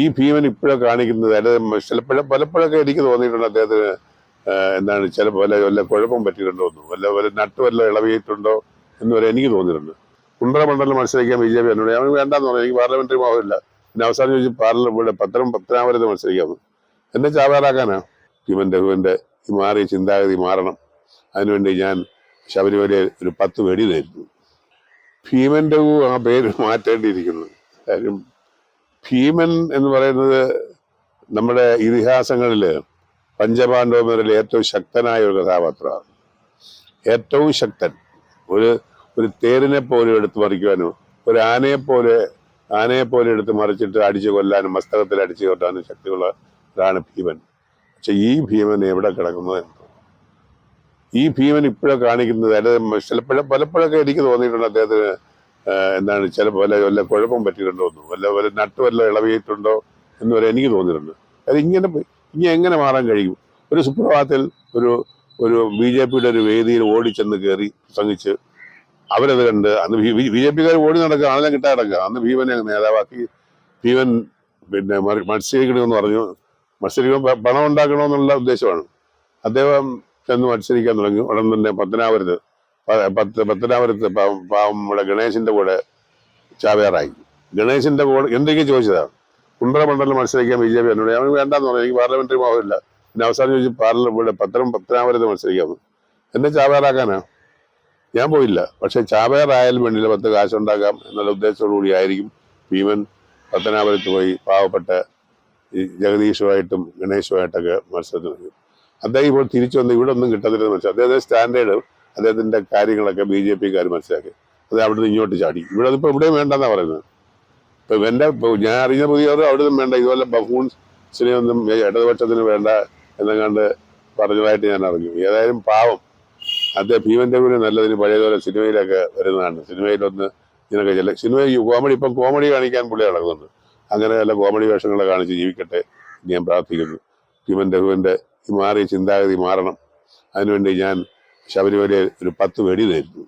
ഈ ഭീമൻ ഇപ്പോഴും കാണിക്കുന്നത്. അതായത് ചിലപ്പോഴും പലപ്പോഴൊക്കെ എനിക്ക് തോന്നിയിട്ടുണ്ട് അദ്ദേഹത്തിന് എന്താണ് ചില വല്ല വല്ല കുഴപ്പം പറ്റിയിട്ടുണ്ടോ എന്നും വല്ല വല്ല നട്ട് വല്ല ഇളവിയിട്ടുണ്ടോ എന്ന് വരെ എനിക്ക് തോന്നിയിട്ടുണ്ട്. കുണ്ടറ മണ്ഡലം മത്സരിക്കാൻ ബി ജെ പി എന്നോട് അവന് വേണ്ടെന്ന് പറഞ്ഞു. എനിക്ക് പാർലമെന്ററി മാവില്ല പിന്നെ അവസാനം ചോദിച്ചു പാർലമെന്റ് ഇവിടെ പത്തനം പത്തനാപുരത്ത് മത്സരിക്കാമെന്ന് എന്നെ ചാവാറാക്കാനാ? ഭീമൻ രഘുവിന്റെ ഈ മാറിയ ചിന്താഗതി മാറണം. അതിനുവേണ്ടി ഞാൻ ശബരിമലയെ ഒരു പത്ത് വെടി നേരിട്ടു. രഘു ആ പേര് മാറ്റേണ്ടിയിരിക്കുന്നു. കാര്യം ഭീമൻ എന്ന് പറയുന്നത് നമ്മുടെ ഇതിഹാസങ്ങളിൽ പഞ്ചപാണ്ഡവന്മാരിൽ ഏറ്റവും ശക്തനായ ഒരു കഥാപാത്രമാണ്. ഏറ്റവും ശക്തൻ. ഒരു ഒരു തേരിനെ പോലെ എടുത്ത് മറിക്കുവാനും ഒരു ആനയെ പോലെ ആനയെ പോലെ എടുത്ത് മറിച്ചിട്ട് അടിച്ചു കൊല്ലാനും മസ്തകത്തിൽ അടിച്ചു കൊല്ലാനും ശക്തിയുള്ള ഒരാണ് ഭീമൻ. പക്ഷെ ഈ ഭീമൻ എവിടെ കിടക്കുന്നത് ഈ ഭീമൻ ഇപ്പോഴൊക്കെ കാണിക്കുന്നത് അല്ലെ ചിലപ്പോഴും പലപ്പോഴൊക്കെ എനിക്ക് തോന്നിയിട്ടുണ്ട് അദ്ദേഹത്തിന് എന്താണ് ചിലപ്പോൾ വല്ല വല്ല കുഴപ്പം പറ്റിയിട്ടുണ്ടോ എന്ന് വല്ല വല്ല നട്ട് വല്ല ഇളവിയിട്ടുണ്ടോ എന്ന് വരെ എനിക്ക് തോന്നിയിട്ടുണ്ട്. അത് ഇങ്ങനെ ഇനി എങ്ങനെ മാറാൻ കഴിയും? ഒരു സുപ്രഭാതത്തിൽ ഒരു ഒരു ബി ജെ പിയുടെ ഒരു വേദിയിൽ ഓടിച്ചെന്ന് കയറി പ്രസംഗിച്ച് അവരത് കണ്ട് അന്ന് ബി ജെ പിക്കാർ ഓടി നടക്കുക ആണെല്ലാം കിട്ടാൻ നടക്കുക. അന്ന് ഭീമനെ നേതാവാക്കി. ഭീമൻ പിന്നെ മത്സരിക്കണമെന്ന് പറഞ്ഞു. മത്സരിക്കുമ്പോൾ പണം ഉണ്ടാക്കണമെന്നുള്ള ഉദ്ദേശമാണ്. അദ്ദേഹം ചെന്ന് മത്സരിക്കാൻ തുടങ്ങി. ഉടൻ തന്നെ പത്തനാപുരത്ത് പത്ത് പത്തനാപുരത്ത് നമ്മുടെ ഗണേശന്റെ കൂടെ ചാവേറായി. ഗണേശന്റെ കൂടെ എന്തൊക്കെ ചോദിച്ചതാണ്. കുണ്ടറ മണ്ഡലം മത്സരിക്കാൻ ബി ജെ പി എന്നോട് അവന് വേണ്ടെന്ന് പറഞ്ഞു. എനിക്ക് പാർലമെന്ററി മാവില്ല. പിന്നെ അവസാനം ചോദിച്ചു പാർലമെന്റ് ഇവിടെ പത്തനം പത്തനാപുരത്ത് മത്സരിക്കാമെന്ന് എന്നെ ചാവേറാക്കാനാ? ഞാൻ പോയില്ല. പക്ഷെ ചാവേറായാലും വേണ്ടിയില്ല പത്ത് കാശുണ്ടാക്കാം എന്നുള്ള ഉദ്ദേശത്തോടു കൂടി ആയിരിക്കും ഭീമൻ പത്തനാപുരത്ത് പോയി പാവപ്പെട്ട ഈ ജഗദീഷുമായിട്ടും ഗണേശുമായിട്ടൊക്കെ മത്സരത്തിന് അദ്ദേഹം ഇപ്പോൾ തിരിച്ചു വന്ന് ഇവിടെ ഒന്നും കിട്ടത്തില്ലെന്ന് മനസ്സിലാക്കി അദ്ദേഹത്തിന്റെ സ്റ്റാൻഡേർഡ് അദ്ദേഹത്തിന്റെ കാര്യങ്ങളൊക്കെ ബി ജെ പിക്കാർ മനസ്സിലാക്കി. അത് അവിടെ നിന്ന് ഇങ്ങോട്ട് ചാടി. ഇവിടെ അതിപ്പോ ഇവിടെയും വേണ്ടെന്നാ പറയുന്നത്. ഇപ്പൊ എന്റെ ഞാൻ അറിഞ്ഞ പുതിയവർ അവിടെ നിന്നും വേണ്ട. ഇതുപോലെ ബഹൂൺസിനെ ഒന്നും ഇടതുപക്ഷത്തിന് വേണ്ട എന്നങ്ങാണ്ട് പറഞ്ഞതായിട്ട് ഞാൻ അറിഞ്ഞു. ഏതായാലും പാവം. അദ്ദേഹം ഭീമന്റെ കൂടി നല്ലതിന് പഴയതുപോലെ സിനിമയിലൊക്കെ വരുന്നതാണ്. സിനിമയിലൊന്ന് ഇതിനൊക്കെ ചില സിനിമ കോമഡി ഇപ്പം കോമഡി കാണിക്കാൻ പുള്ളി നടക്കുന്നുണ്ട് അങ്ങനെ നല്ല കോമഡി വേഷങ്ങളെ കാണിച്ച് ജീവിക്കട്ടെ ഞാൻ പ്രാർത്ഥിക്കുന്നു. ഭീമൻ രഘുവിന്റെ മാറിയ ചിന്താഗതി മാറണം. അതിനുവേണ്ടി ഞാൻ ശബരിമലയിൽ ഒരു പത്ത് വെടി നേരിട്ടു